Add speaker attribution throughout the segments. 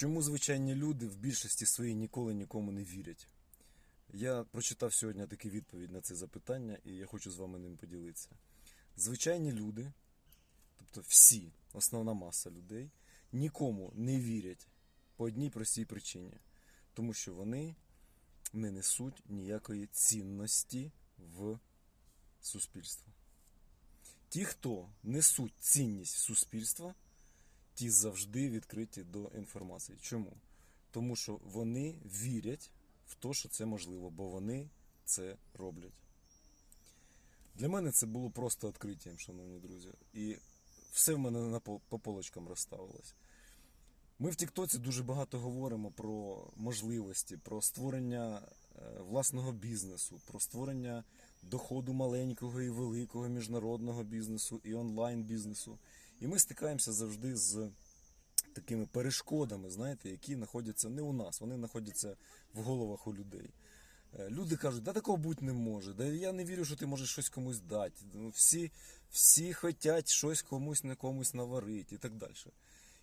Speaker 1: Чому звичайні люди в більшості своїй ніколи нікому не вірять? Я прочитав сьогодні таку відповідь на це запитання, і я хочу з вами ним поділитися. Звичайні люди, тобто всі, основна маса людей, нікому не вірять по одній простій причині. Тому що вони не несуть ніякої цінності в суспільство. Ті, хто несуть цінність в суспільство, ті завжди відкриті до інформації. Чому? Тому що вони вірять в те, що це можливо, бо вони це роблять. Для мене це було просто відкриттям, шановні друзі. І все в мене по полочкам розставилось. Ми в Тіктоці дуже багато говоримо про можливості, про створення е, власного бізнесу, про створення доходу маленького і великого міжнародного бізнесу і онлайн бізнесу. І ми стикаємося завжди з такими перешкодами, знаєте, які знаходяться не у нас, вони знаходяться в головах у людей. Е, Люди кажуть, да такого бути не може, да я не вірю, що ти можеш щось комусь дати. Ну, Всі, всі хочуть щось комусь на комусь наварити і так далі.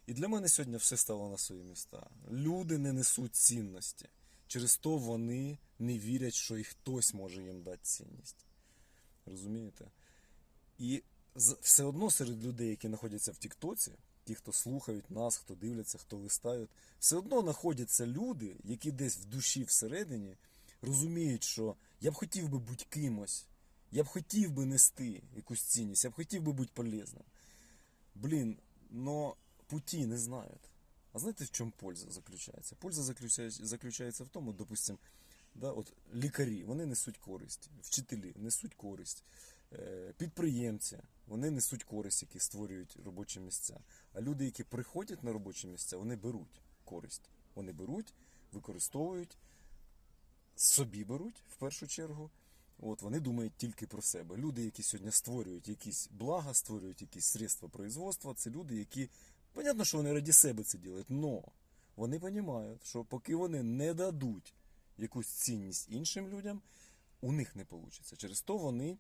Speaker 1: І для мене сьогодні все стало на свої міста. Люди не несуть цінності. Через то вони не вірять, що і хтось може їм дати цінність. Розумієте? І все одно серед людей, які знаходяться в Тіктоці, ті, хто слухають нас, хто дивляться, хто листають, все одно знаходяться люди, які десь в душі всередині розуміють, що я б хотів би бути кимось, я б хотів би нести якусь цінність, я б хотів би бути полезним. Блін, но путі не знають. А знаєте, в чому польза заключається? Польза заключається, в тому, допустим, да, от лікарі вони несуть користь, вчителі несуть користь, е, підприємці вони несуть користь, які створюють робочі місця. А люди, які приходять на робочі місця, вони беруть користь. Вони беруть, використовують, собі беруть в першу чергу. От вони думають тільки про себе. Люди, які сьогодні створюють якісь блага, створюють якісь средства производства, це люди, які. Понятно, що вони раді себе це ділять, но вони розуміють, що поки вони не дадуть якусь цінність іншим людям, у них не вийде. Через то вони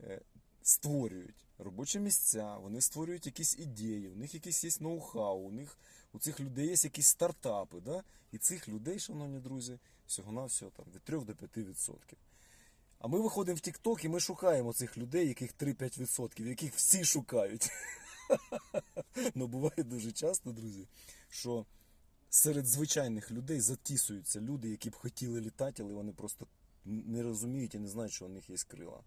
Speaker 1: е, створюють робочі місця, вони створюють якісь ідеї, у них якийсь є ноу-хау, у них у цих людей є якісь стартапи. Да? І цих людей, шановні друзі, всього-навсього там, від 3 до 5%. А ми виходимо в TikTok і ми шукаємо цих людей, яких 3-5%, яких всі шукають. Ну буває дуже часто, друзі, що серед звичайних людей затісуються люди, які б хотіли літати, але вони просто не розуміють і не знають, що у них є крила.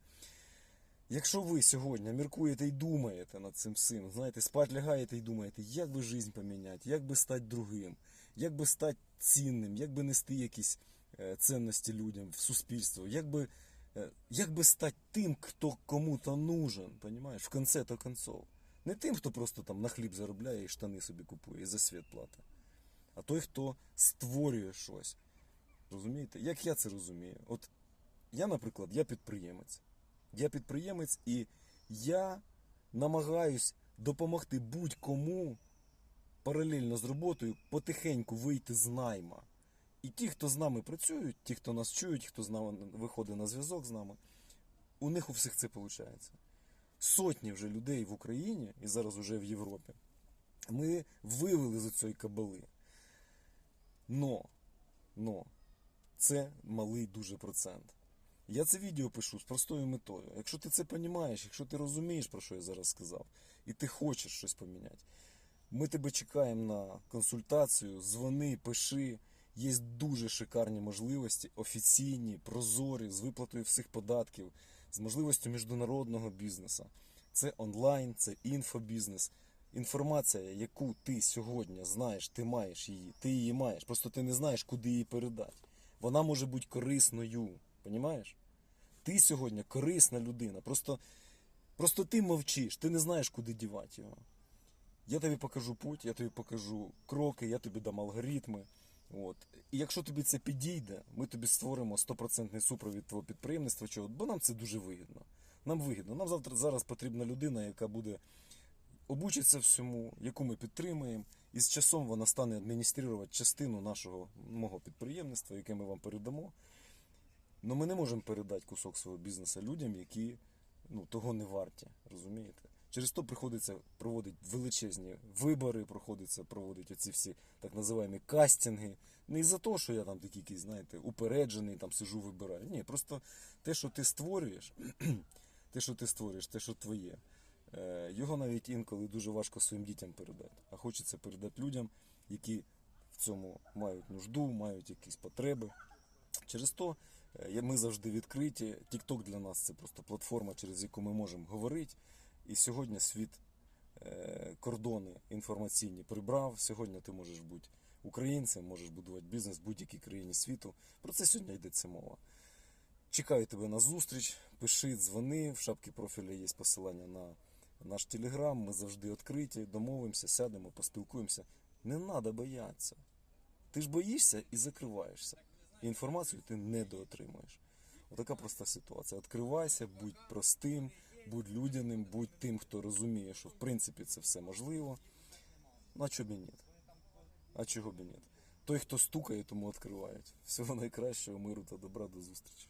Speaker 1: Якщо ви сьогодні міркуєте і думаєте над цим всім, знаєте, спать лягаєте і думаєте, як би жизнь поміняти, як би стати другим, як би стати цінним, як би нести якісь е, цінності людям в суспільство, як би, е, як би стати тим, хто кому-то нужен, понимаєш, в конце то концов. Не тим, хто просто там на хліб заробляє і штани собі купує, і за світ платить. А той, хто створює щось. Розумієте? Як я це розумію? От я, наприклад, я підприємець. Я підприємець і я намагаюсь допомогти будь-кому паралельно з роботою потихеньку вийти з найма. І ті, хто з нами працюють, ті, хто нас чують, хто з нами виходить на зв'язок з нами, у них у всіх це виходить. Сотні вже людей в Україні і зараз уже в Європі. Ми вивели з цієї кабали. Но, но, це малий дуже процент. Я це відео пишу з простою метою. Якщо ти це розумієш, якщо ти розумієш, про що я зараз сказав, і ти хочеш щось поміняти, ми тебе чекаємо на консультацію, дзвони, пиши. Є дуже шикарні можливості, офіційні, прозорі, з виплатою всіх податків, з можливістю міжнародного бізнесу. Це онлайн, це інфобізнес. Інформація, яку ти сьогодні знаєш, ти маєш її, ти її маєш, просто ти не знаєш, куди її передати. Вона може бути корисною. Понімаєш? Ти сьогодні корисна людина. Просто, просто ти мовчиш, ти не знаєш, куди дівати його. Я тобі покажу путь, я тобі покажу кроки, я тобі дам алгоритми. От. І якщо тобі це підійде, ми тобі створимо 100% супровід твого підприємництва, чого? бо нам це дуже вигідно. Нам вигідно. Нам завтра зараз потрібна людина, яка буде обучиться всьому, яку ми підтримуємо, і з часом вона стане адмініструвати частину нашого мого підприємництва, яке ми вам передамо. Но ми не можемо передати кусок свого бізнесу людям, які ну, того не варті. Розумієте? Через то приходиться проводити величезні вибори, приходиться проводити оці всі так називаємо кастинги. Не із-за того, що я там такий, якийсь, знаєте, упереджений, там сижу, вибираю. Ні, просто те, що ти створюєш, те, що ти створюєш, те, що твоє, е, його навіть інколи дуже важко своїм дітям передати. А хочеться передати людям, які в цьому мають нужду, мають якісь потреби. Через то ми завжди відкриті. TikTok для нас це просто платформа, через яку ми можемо говорити. І сьогодні світ е, кордони інформаційні прибрав. Сьогодні ти можеш бути українцем, можеш будувати бізнес в будь-якій країні світу. Про це сьогодні йдеться мова. Чекаю тебе на зустріч. Пиши, дзвони. В шапці профіля є посилання на наш телеграм. Ми завжди відкриті, домовимося, сядемо, поспілкуємося. Не треба боятися. Ти ж боїшся і закриваєшся. Інформацію ти не доотримуєш. Отака проста ситуація. Відкривайся, будь простим, будь людяним, будь тим, хто розуміє, що в принципі це все можливо. Ну а чого б і ні? А чого б і ні? Той, хто стукає, тому відкривають. Всього найкращого, миру та добра, до зустрічі.